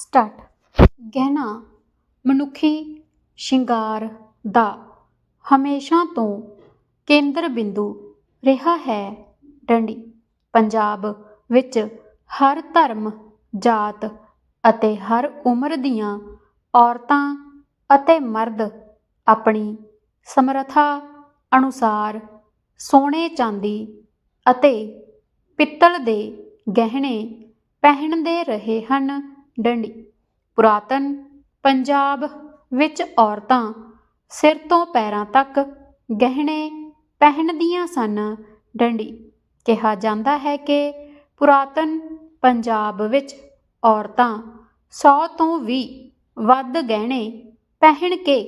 Start. ਗਹਿਣਾ, ਮਨੁੱਖੀ ਸ਼ਿੰਗਾਰ ਦਾ ਹਮੇਸ਼ਾ ਤੋਂ ਕੇਂਦਰ ਬਿੰਦੂ ਰਿਹਾ ਹੈ ਡੰਡੀ। ਪੰਜਾਬ ਵਿੱਚ ਹਰ ਧਰਮ, ਜਾਤ ਅਤੇ ਹਰ ਉਮਰ ਦੀਆਂ ਔਰਤਾਂ ਅਤੇ ਮਰਦ ਆਪਣੀ ਸਮਰੱਥਾ ਅਨੁਸਾਰ ਸੋਨੇ ਚਾਂਦੀ ਅਤੇ ਪਿੱਤਲ ਦੇ ਗਹਿਣੇ ਪਹਿਨਦੇ ਰਹੇ ਹਨ। ਡੰਡੀ। ਪੁਰਾਤਨ ਪੰਜਾਬ ਵਿੱਚ ਔਰਤਾਂ ਸਿਰ ਤੋਂ ਪੈਰਾਂ ਤੱਕ ਗਹਿਣੇ ਪਹਿਨਦੀਆਂ ਸਨ। ਡੰਡੀ ਕਿਹਾ ਜਾਂਦਾ ਹੈ ਕਿ ਪੁਰਾਤਨ ਪੰਜਾਬ ਵਿੱਚ ਔਰਤਾਂ 100 ਤੋਂ ਵੀ ਵੱਧ ਗਹਿਣੇ ਪਹਿਨ ਕੇ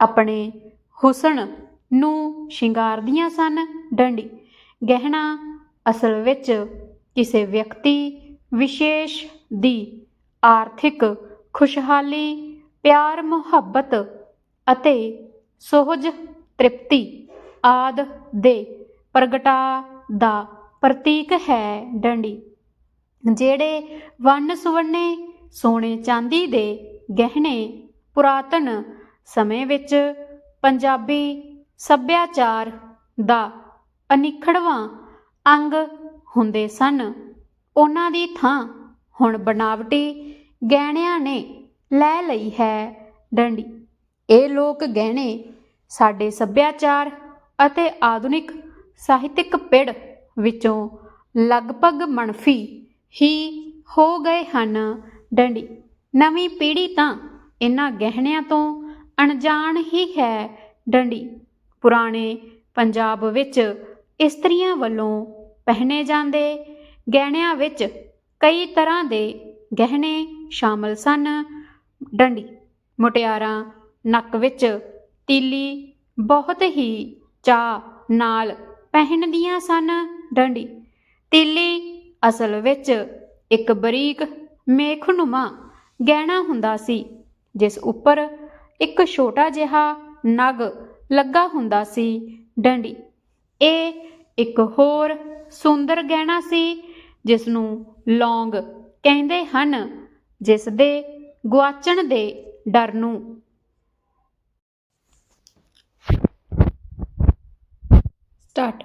ਆਪਣੇ ਹੁਸਨ ਨੂੰ ਸ਼ਿੰਗਾਰਦੀਆਂ ਸਨ। ਡੰਡੀ, ਗਹਿਣਾ ਅਸਲ ਵਿੱਚ ਕਿਸੇ ਵਿਅਕਤੀ ਵਿਸ਼ੇਸ਼ ਦੀ ਆਰਥਿਕ ਖੁਸ਼ਹਾਲੀ, ਪਿਆਰ, ਮੁਹੱਬਤ ਅਤੇ ਸੋਹਜ, ਤ੍ਰਿਪਤੀ ਆਦ ਦੇ ਪ੍ਰਗਟਾ ਦਾ ਪ੍ਰਤੀਕ ਹੈ ਡੰਡੀ, ਜਿਹੜੇ ਵੰਨ ਸੁਵੰਨੇ ਸੋਨੇ ਚਾਂਦੀ ਦੇ ਗਹਿਣੇ ਪੁਰਾਤਨ ਸਮੇਂ ਵਿੱਚ ਪੰਜਾਬੀ ਸੱਭਿਆਚਾਰ ਦਾ ਅਨਿਖੜਵਾਂ ਅੰਗ ਹੁੰਦੇ ਸਨ। ਉਹਨਾਂ ਦੀ ਥਾਂ ਹੁਣ ਬਣਾਵਟੀ ਗਹਿਣਿਆਂ ਨੇ ਲੈ ਲਈ ਹੈ ਡੰਡੀ। ਇਹ ਲੋਕ ਗਹਿਣੇ ਸਾਡੇ ਸੱਭਿਆਚਾਰ ਅਤੇ ਆਧੁਨਿਕ ਸਾਹਿਤਿਕ ਪਿੜ ਵਿੱਚੋਂ ਲਗਭਗ ਮਨਫੀ ਹੀ ਹੋ ਗਏ ਹਨ ਡੰਡੀ। ਨਵੀਂ ਪੀੜ੍ਹੀ ਤਾਂ ਇਹਨਾਂ ਗਹਿਣਿਆਂ ਤੋਂ ਅਣਜਾਣ ਹੀ ਹੈ ਡੰਡੀ। ਪੁਰਾਣੇ ਪੰਜਾਬ ਵਿੱਚ ਇਸਤਰੀਆਂ ਵੱਲੋਂ ਪਹਿਨੇ ਜਾਂਦੇ ਗਹਿਣਿਆਂ ਵਿੱਚ ਕਈ ਤਰ੍ਹਾਂ ਦੇ ਗਹਿਣੇ ਸ਼ਾਮਲ ਸਨ। ਡੰਡੀ, ਮੁਟਿਆਰਾਂ, ਨੱਕ ਵਿੱਚ ਤੀਲੀ, ਬਹੁਤ ਹੀ ਚਾਅ ਨਾਲ ਪਹਿਨਦੀਆਂ ਸਨ। ਡੰਡੀ, ਤੀਲੀ ਅਸਲ ਵਿੱਚ ਇੱਕ ਬਰੀਕ ਮੇਖਨੁਮਾ ਗਹਿਣਾ ਹੁੰਦਾ ਸੀ, ਜਿਸ ਉੱਪਰ ਇੱਕ ਛੋਟਾ ਜਿਹਾ ਨਗ ਲੱਗਾ ਹੁੰਦਾ ਸੀ। ਡੰਡੀ, ਇਹ ਇੱਕ ਹੋਰ ਸੁੰਦਰ ਗਹਿਣਾ ਸੀ ਜਿਸ ਨੂੰ ਲੌਂਗ ਕਹਿੰਦੇ ਹਨ। ਜਿਸ ਦੇ ਗੁਆਚਣ ਦੇ ਡਰ ਨੂੰ। ਸਟਾਰਟ।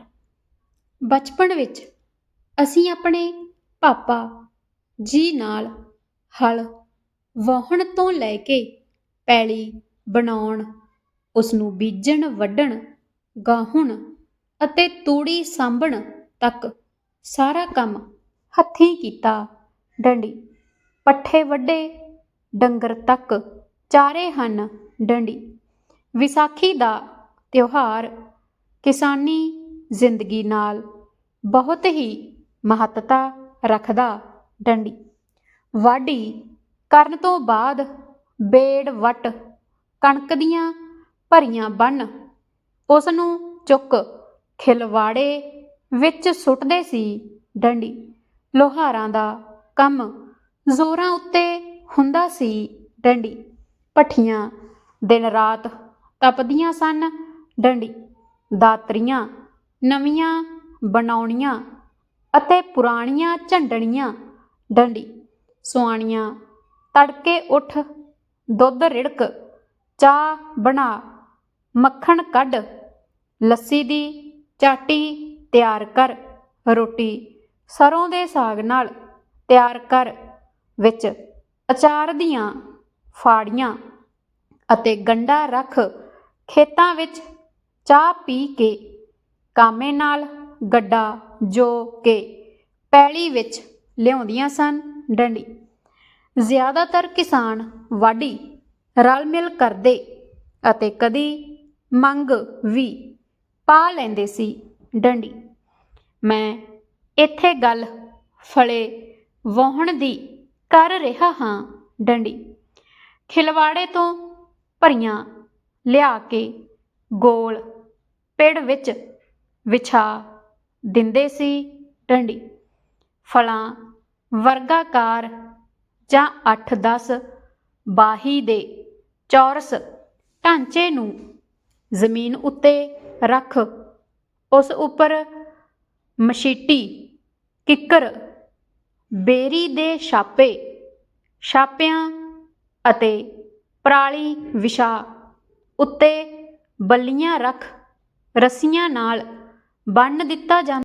ਬਚਪਨ ਵਿੱਚ ਅਸੀਂ ਆਪਣੇ ਪਾਪਾ ਜੀ ਨਾਲ ਹਲ ਵਾਹਣ ਤੋਂ ਲੈ ਕੇ ਪੈਲੀ ਬਣਾਉਣ ਉਸ ਨੂੰ ਬੀਜਣ, ਵੱਢਣ, ਗਾਹੁਣ ਅਤੇ ਤੂੜੀ ਸਾਂਭਣ ਤੱਕ ਸਾਰਾ ਕੰਮ ਹੱਥੀਂ ਕੀਤਾ। ਡੰਡੀ ਪੱਠੇ ਵੱਡੇ, ਡੰਗਰ ਤੱਕ, ਚਾਰੇ ਹਨ ਡੰਡੀ। ਵਿਸਾਖੀ ਦਾ ਤਿਉਹਾਰ ਕਿਸਾਨੀ ਜ਼ਿੰਦਗੀ ਨਾਲ ਬਹੁਤ ਹੀ ਮਹੱਤਤਾ ਰੱਖਦਾ ਡੰਡੀ। ਵਾਢੀ ਕਰਨ ਤੋਂ ਬਾਅਦ ਬੇੜ, ਵਟ, ਕਣਕ ਦੀਆਂ ਭਰੀਆਂ ਬੰਨ ਉਸ ਨੂੰ ਚੁੱਕ ਖਿਲਵਾੜੇ ਵਿੱਚ ਸੁੱਟਦੇ ਸੀ ਡੰਡੀ। ਲੋਹਾਰਾਂ ਦਾ ਕੰਮ ਜ਼ੋਰਾਂ ਉੱਤੇ ਹੁੰਦਾ ਸੀ ਡੰਡੀ। ਪੱਠੀਆਂ ਦਿਨ ਰਾਤ ਤਪਦੀਆਂ ਸਨ ਡੰਡੀ। ਦਾਤਰੀਆਂ ਨਵੀਆਂ ਬਣਾਉਣੀਆਂ ਅਤੇ ਪੁਰਾਣੀਆਂ ਝੰਡਣੀਆਂ ਡੰਡੀ। ਸੁਆਣੀਆਂ ਤੜਕੇ ਉੱਠ ਦੁੱਧ ਰਿੜਕ, ਚਾਹ ਬਣਾ, ਮੱਖਣ ਕੱਢ, ਲੱਸੀ ਦੀ ਚਾਟੀ ਤਿਆਰ ਕਰ, ਰੋਟੀ ਸਰੋਂ ਦੇ ਸਾਗ ਨਾਲ ਤਿਆਰ ਕਰ। ਵਿੱਚ ਅਚਾਰ ਦੀਆਂ ਫਾੜੀਆਂ ਅਤੇ ਗੰਡਾ ਰੱਖ ਖੇਤਾਂ ਵਿੱਚ ਚਾਹ ਪੀ ਕੇ ਕਾਮੇ ਨਾਲ ਗੱਡਾ ਜੋ ਕੇ ਪੈਲੀ ਵਿੱਚ ਲਿਆਉਂਦੀਆਂ ਸਨ ਡੰਡੀ। ਜ਼ਿਆਦਾਤਰ ਕਿਸਾਨ ਵਾਢੀ, ਰਲ ਮਿਲ ਕਰਦੇ ਅਤੇ ਕਦੀ ਮੰਗ ਵੀ ਪਾ ਲੈਂਦੇ ਸੀ ਡੰਡੀ। ਮੈਂ ਇੱਥੇ ਗੱਲ ਫਲੇ ਵਾਹਣ ਦੀ ਕਰ ਰਿਹਾ ਹਾਂ, ਡੰਡੀ। ਖਿਲਵਾੜੇ ਤੋਂ ਭਰੀਆਂ ਲਿਆ ਕੇ ਗੋਲ ਪਿੜ ਵਿੱਚ ਵਿਛਾ ਦਿੰਦੇ ਸੀ ਡੰਡੀ। ਫਲਾਂ ਵਰਗਾਕਾਰ ਜਾਂ 8-10 ਬਾਹੀ ਦੇ ਚੌਰਸ ਢਾਂਚੇ ਨੂੰ ਜ਼ਮੀਨ ਉੱਤੇ ਰੱਖ, ਉਸ ਉੱਪਰ ਮਸ਼ੀਟੀ, ਕਿੱਕਰ ਬੇਰੀ ਦੇ ਛਾਪੇ, ਛਾਪਿਆਂ ਅਤੇ ਪਰਾਲੀ ਵਿਛਾ, ਉੱਤੇ ਬੱਲੀਆਂ ਰੱਖ, ਰੱਸੀਆਂ ਨਾਲ ਬੰਨ੍ਹ ਦਿੱਤਾ ਜਾਂਦਾ